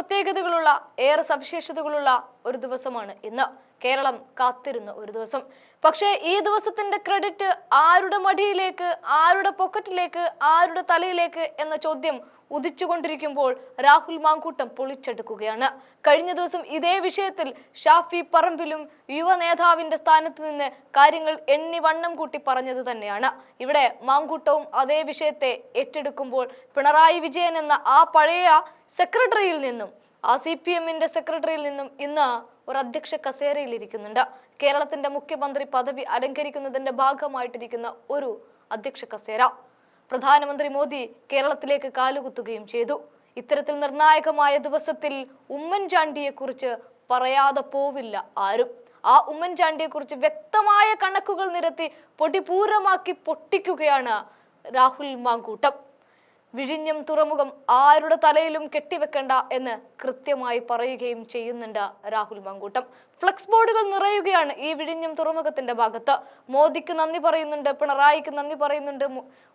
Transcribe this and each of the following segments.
പ്രത്യേകതകളുള്ള ഏറെ സവിശേഷതകളുള്ള ഒരു ദിവസമാണ് ഇന്ന്. കേരളം കാത്തിരുന്ന ഒരു ദിവസം. പക്ഷേ ഈ ദിവസത്തിന്റെ ക്രെഡിറ്റ് ആരുടെ മടിയിലേക്ക് ആരുടെ പോക്കറ്റിലേക്ക് ആരുടെ തലയിലേക്ക് എന്ന ചോദ്യം ഉദിച്ചുകൊണ്ടിരിക്കുമ്പോൾ രാഹുൽ മാങ്കൂട്ടം പൊളിച്ചെടുക്കുകയാണ്. കഴിഞ്ഞ ദിവസം ഇതേ വിഷയത്തിൽ ഷാഫി പറമ്പിലും യുവ നേതാവിന്റെ സ്ഥാനത്ത് നിന്ന് കാര്യങ്ങൾ എണ്ണി വണ്ണം കൂട്ടി പറഞ്ഞത് തന്നെയാണ്. ഇവിടെ മാങ്കൂട്ടവും അതേ വിഷയത്തെ ഏറ്റെടുക്കുമ്പോൾ പിണറായി വിജയൻ എന്ന ആ പഴയ സെക്രട്ടറിയിൽ നിന്നും ആ സി പി എമ്മിന്റെ സെക്രട്ടറിയിൽ നിന്നും ഇന്ന് ഒരു അധ്യക്ഷ കസേരയിൽ ഇരിക്കുന്നുണ്ട്. കേരളത്തിന്റെ മുഖ്യമന്ത്രി പദവി അലങ്കരിക്കുന്നതിന്റെ ഭാഗമായിട്ടിരിക്കുന്ന ഒരു അധ്യക്ഷ കസേര. പ്രധാനമന്ത്രി മോദി കേരളത്തിലേക്ക് കാലുകുത്തുകയും ചെയ്തു. ഇത്തരത്തിൽ നിർണായകമായ ദിവസത്തിൽ ഉമ്മൻചാണ്ടിയെക്കുറിച്ച് പറയാതെ പോവില്ല ആരും. ആ ഉമ്മൻചാണ്ടിയെക്കുറിച്ച് വ്യക്തമായ കണക്കുകൾ നിരത്തി പൊടിപൂരമാക്കി പൊട്ടിക്കുകയാണ് രാഹുൽ മാങ്കൂട്ടം. വിഴിഞ്ഞം തുറമുഖം ആരുടെ തലയിലും കെട്ടിവെക്കണ്ട എന്ന് കൃത്യമായി പറയുകയും ചെയ്യുന്നുണ്ട് രാഹുൽ മങ്കൂട്ടം. ഫ്ലക്സ് ബോർഡുകൾ നിറയുകയാണ് ഈ വിഴിഞ്ഞം തുറമുഖത്തിന്റെ ഭാഗത്ത്. മോദിക്ക് നന്ദി പറയുന്നുണ്ട് പിണറായിക്ക് നന്ദി പറയുന്നുണ്ട്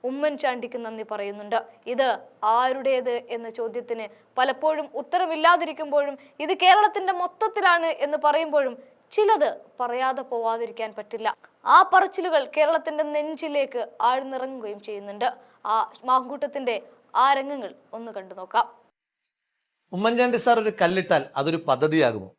ഉമ്മൻചാണ്ടിക്ക് നന്ദി പറയുന്നുണ്ട്. ഇത് ആരുടേത് എന്ന ചോദ്യത്തിന് പലപ്പോഴും ഉത്തരമില്ലാതിരിക്കുമ്പോഴും ഇത് കേരളത്തിന്റെ മൊത്തത്തിലാണ് എന്ന് പറയുമ്പോഴും ചിലത് പറയാതെ പോവാതിരിക്കാൻ പറ്റില്ല. ആ പറച്ചിലുകൾ കേരളത്തിന്റെ നെഞ്ചിലേക്ക് ആഴ്ന്നിറങ്ങുകയും ചെയ്യുന്നുണ്ട്. ആ മാങ്കൂട്ടത്തിന്റെ ആ രംഗങ്ങൾ ഒന്ന് കണ്ടു നോക്കാം. ഉമ്മൻചാണ്ടി സാർ ഒരു കല്ലിട്ടാൽ അതൊരു പദ്ധതിയാകുമോ?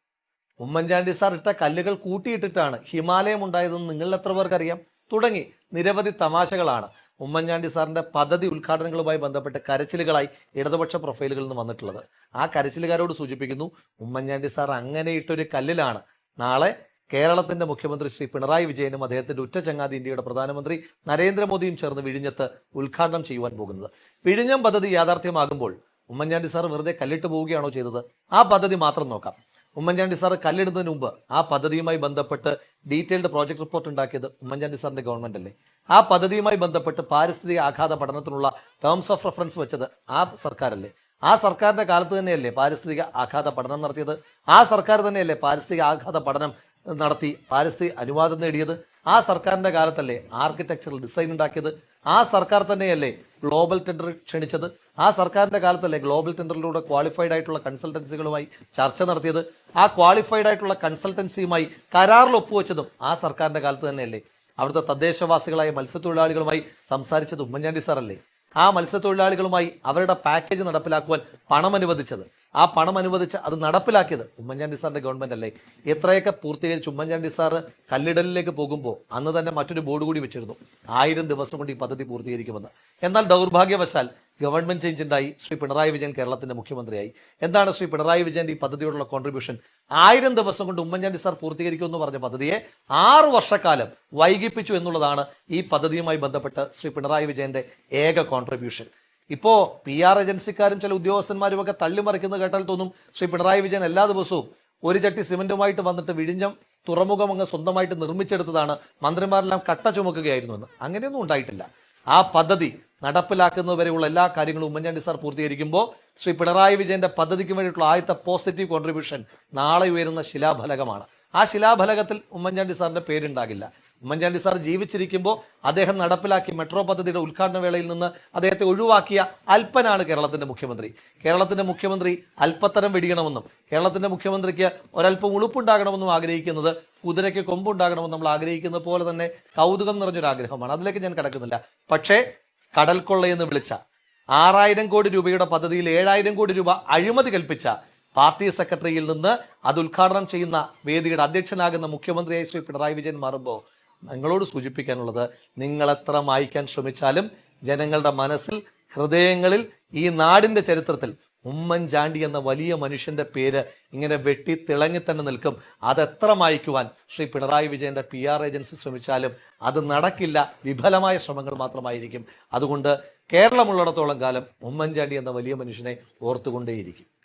ഉമ്മൻചാണ്ടി സാർ ഇട്ട കല്ലുകൾ കൂട്ടിയിട്ടിട്ടാണ് ഹിമാലയം ഉണ്ടായതെന്ന് നിങ്ങൾ എത്ര പേർക്കറിയാം തുടങ്ങി നിരവധി തമാശകളാണ്. ഉമ്മൻചാണ്ടി സാറിന്റെ പദ്ധതി ഉദ്ഘാടനങ്ങളുമായി ബന്ധപ്പെട്ട് കരച്ചിലുകളായി ഇടതുപക്ഷ പ്രൊഫൈലുകളിൽ നിന്ന് വന്നിട്ടുള്ളത്. ആ കരച്ചിലുകാരോട് സൂചിപ്പിക്കുന്നു ഉമ്മൻചാണ്ടി സാർ അങ്ങനെ ഇട്ടൊരു കല്ലിലാണ്. നാളെ കേരളത്തിന്റെ മുഖ്യമന്ത്രി ശ്രീ പിണറായി വിജയനും അദ്ദേഹത്തിന്റെ ഉറ്റ ചങ്ങാതി ഇന്ത്യയുടെ പ്രധാനമന്ത്രി നരേന്ദ്രമോദിയും ചേർന്ന് വിഴിഞ്ഞത്ത് ഉദ്ഘാടനം ചെയ്യുവാൻ പോകുന്നത്. വിഴിഞ്ഞം പദ്ധതി യാഥാർത്ഥ്യമാകുമ്പോൾ ഉമ്മൻചാണ്ടി സാർ വെറുതെ കല്ലിട്ട് പോവുകയാണോ ചെയ്തത്? ആ പദ്ധതി മാത്രം നോക്കാം. ഉമ്മൻചാണ്ടി സാർ കല്ലിടുന്നതിന് മുമ്പ് ആ പദ്ധതിയുമായി ബന്ധപ്പെട്ട് ഡീറ്റെയിൽഡ് പ്രോജക്ട് റിപ്പോർട്ട് ഉണ്ടാക്കിയത് ഉമ്മൻചാണ്ടി സാറിന്റെ ഗവൺമെന്റ് അല്ലേ? ആ പദ്ധതിയുമായി ബന്ധപ്പെട്ട് പാരിസ്ഥിതിക ആഘാത പഠനത്തിനുള്ള ടേംസ് ഓഫ് റെഫറൻസ് വെച്ചത് ആ സർക്കാരല്ലേ? ആ സർക്കാരിന്റെ കാലത്ത് തന്നെയല്ലേ പാരിസ്ഥിതിക ആഘാത പഠനം നടത്തിയത്? ആ സർക്കാർ തന്നെയല്ലേ പാരിസ്ഥിതിക ആഘാത പഠനം നടത്തി പാരിസ്ഥിതി അനുവാദം നേടിയത് ആ സർക്കാരിന്റെ കാലത്തല്ലേ ആർക്കിടെക്ചറൽ ഡിസൈൻ ഉണ്ടാക്കിയത്. ആ സർക്കാർ തന്നെയല്ലേ ഗ്ലോബൽ ടെൻഡർ ക്ഷണിച്ചത്. ആ സർക്കാരിന്റെ കാലത്തല്ലേ ഗ്ലോബൽ ടെൻഡറിലൂടെ ക്വാളിഫൈഡ് ആയിട്ടുള്ള കൺസൾട്ടൻസികളുമായി ചർച്ച നടത്തിയത്. ആ ക്വാളിഫൈഡ് ആയിട്ടുള്ള കൺസൾട്ടൻസിയുമായി കരാറിൽ ഒപ്പുവെച്ചതും ആ സർക്കാരിന്റെ കാലത്ത് തന്നെയല്ലേ. അവിടുത്തെ തദ്ദേശവാസികളായ മത്സ്യത്തൊഴിലാളികളുമായി സംസാരിച്ചത് ഉമ്മൻചാണ്ടി സാറല്ലേ. ആ മത്സ്യത്തൊഴിലാളികളുമായി അവരുടെ പാക്കേജ് നടപ്പിലാക്കുവാൻ പണം അനുവദിച്ചത്. ആ പണം അനുവദിച്ച് അത് നടപ്പിലാക്കിയത് ഉമ്മൻചാണ്ടി സാറിന്റെ ഗവൺമെന്റ് അല്ലേ? എത്രയൊക്കെ പൂർത്തീകരിച്ച് ഉമ്മൻചാണ്ടി സാർ കല്ലിടലിലേക്ക് പോകുമ്പോൾ അന്ന് തന്നെ മറ്റൊരു ബോർഡ് കൂടി വെച്ചിരുന്നു. ആയിരം ദിവസം കൊണ്ട് ഈ പദ്ധതി പൂർത്തീകരിക്കുമെന്ന്. എന്നാൽ ദൗർഭാഗ്യവശാൽ ഗവൺമെന്റ് ചേഞ്ച് ഉണ്ടായി ശ്രീ പിണറായി വിജയൻ കേരളത്തിന്റെ മുഖ്യമന്ത്രിയായി. എന്താണ് ശ്രീ പിണറായി വിജയന്റെ ഈ പദ്ധതിയോടുള്ള കോൺട്രിബ്യൂഷൻ ആയിരം ദിവസം കൊണ്ട് ഉമ്മൻചാണ്ടി സാർ പൂർത്തീകരിക്കുമെന്ന് പറഞ്ഞ പദ്ധതിയെ ആറു വർഷക്കാലം വൈകിപ്പിച്ചു എന്നുള്ളതാണ് ഈ പദ്ധതിയുമായി ബന്ധപ്പെട്ട് ശ്രീ പിണറായി വിജയന്റെ ഏക കോൺട്രിബ്യൂഷൻ ഇപ്പോ പി ആർ ഏജൻസിക്കാരും ചില ഉദ്യോഗസ്ഥന്മാരും ഒക്കെ തള്ളിമറിക്കുന്നത് കേട്ടാൽ തോന്നും ശ്രീ പിണറായി വിജയൻ എല്ലാ ദിവസവും ഒരു ചട്ടി സിമെന്റുമായിട്ട് വന്നിട്ട് വിഴിഞ്ഞം തുറമുഖം അങ്ങ് സ്വന്തമായിട്ട് നിർമ്മിച്ചെടുത്തതാണ് മന്ത്രിമാരെല്ലാം കട്ട ചുമക്കുകയായിരുന്നു എന്ന്. അങ്ങനെയൊന്നും ഉണ്ടായിട്ടില്ല. ആ പദ്ധതി നടപ്പിലാക്കുന്നതുവരെയുള്ള എല്ലാ കാര്യങ്ങളും ഉമ്മൻചാണ്ടി സാർ പൂർത്തീകരിക്കുമ്പോൾ ശ്രീ പിണറായി വിജയന്റെ പദ്ധതിക്ക് വേണ്ടിയിട്ടുള്ള ആദ്യത്തെ പോസിറ്റീവ് കോൺട്രിബ്യൂഷൻ നാളെ ഉയരുന്ന ശിലാഫലകമാണ്. ആ ശിലാഫലകത്തിൽ ഉമ്മൻചാണ്ടി സാറിന്റെ പേരുണ്ടാകില്ല. ഉമ്മൻചാണ്ടി സാർ ജീവിച്ചിരിക്കുമ്പോൾ അദ്ദേഹം നടപ്പിലാക്കിയ മെട്രോ പദ്ധതിയുടെ ഉദ്ഘാടന വേളയിൽ നിന്ന് അദ്ദേഹത്തെ ഒഴിവാക്കിയ അല്പനാണ് കേരളത്തിന്റെ മുഖ്യമന്ത്രി. കേരളത്തിന്റെ മുഖ്യമന്ത്രി അല്പത്തരം വെടിയണമെന്നും കേരളത്തിന്റെ മുഖ്യമന്ത്രിക്ക് ഒരല്പം ഉളുപ്പുണ്ടാകണമെന്നും ആഗ്രഹിക്കുന്നത് കുതിരയ്ക്ക് കൊമ്പുണ്ടാകണമെന്ന് നമ്മൾ ആഗ്രഹിക്കുന്ന പോലെ തന്നെ കൗതുകം നിറഞ്ഞൊരു ആഗ്രഹമാണ് അതിലേക്ക് ഞാൻ കിടക്കുന്നില്ല. പക്ഷേ കടൽക്കൊള്ളയെന്ന് വിളിച്ച ആറായിരം കോടി രൂപയുടെ പദ്ധതിയിൽ ഏഴായിരം കോടി രൂപ അഴിമതി കൽപ്പിച്ച പാർട്ടി സെക്രട്ടറിയിൽ നിന്ന് അത് ഉദ്ഘാടനം ചെയ്യുന്ന വേദിയുടെ അധ്യക്ഷനാകുന്ന മുഖ്യമന്ത്രിയായി ശ്രീ പിണറായി വിജയൻ മാറുമ്പോൾ നിങ്ങളോട് സൂചിപ്പിക്കാനുള്ളത് നിങ്ങൾ എത്ര മായ്ക്കാൻ ശ്രമിച്ചാലും ജനങ്ങളുടെ മനസ്സിൽ ഹൃദയങ്ങളിൽ ഈ നാടിന്റെ ചരിത്രത്തിൽ ഉമ്മൻചാണ്ടി എന്ന വലിയ മനുഷ്യന്റെ പേര് ഇങ്ങനെ വെട്ടി തിളങ്ങി തന്നെ നിൽക്കും. അതെത്ര മായ്ക്കുവാൻ ശ്രീ പിണറായി വിജയന്റെ പി ആർ ഏജൻസി ശ്രമിച്ചാലും അത് നടക്കില്ല. വിഫലമായ ശ്രമങ്ങൾ മാത്രമായിരിക്കും. അതുകൊണ്ട് കേരളമുള്ളിടത്തോളം കാലം ഉമ്മൻചാണ്ടി എന്ന വലിയ മനുഷ്യനെ ഓർത്തുകൊണ്ടേയിരിക്കും.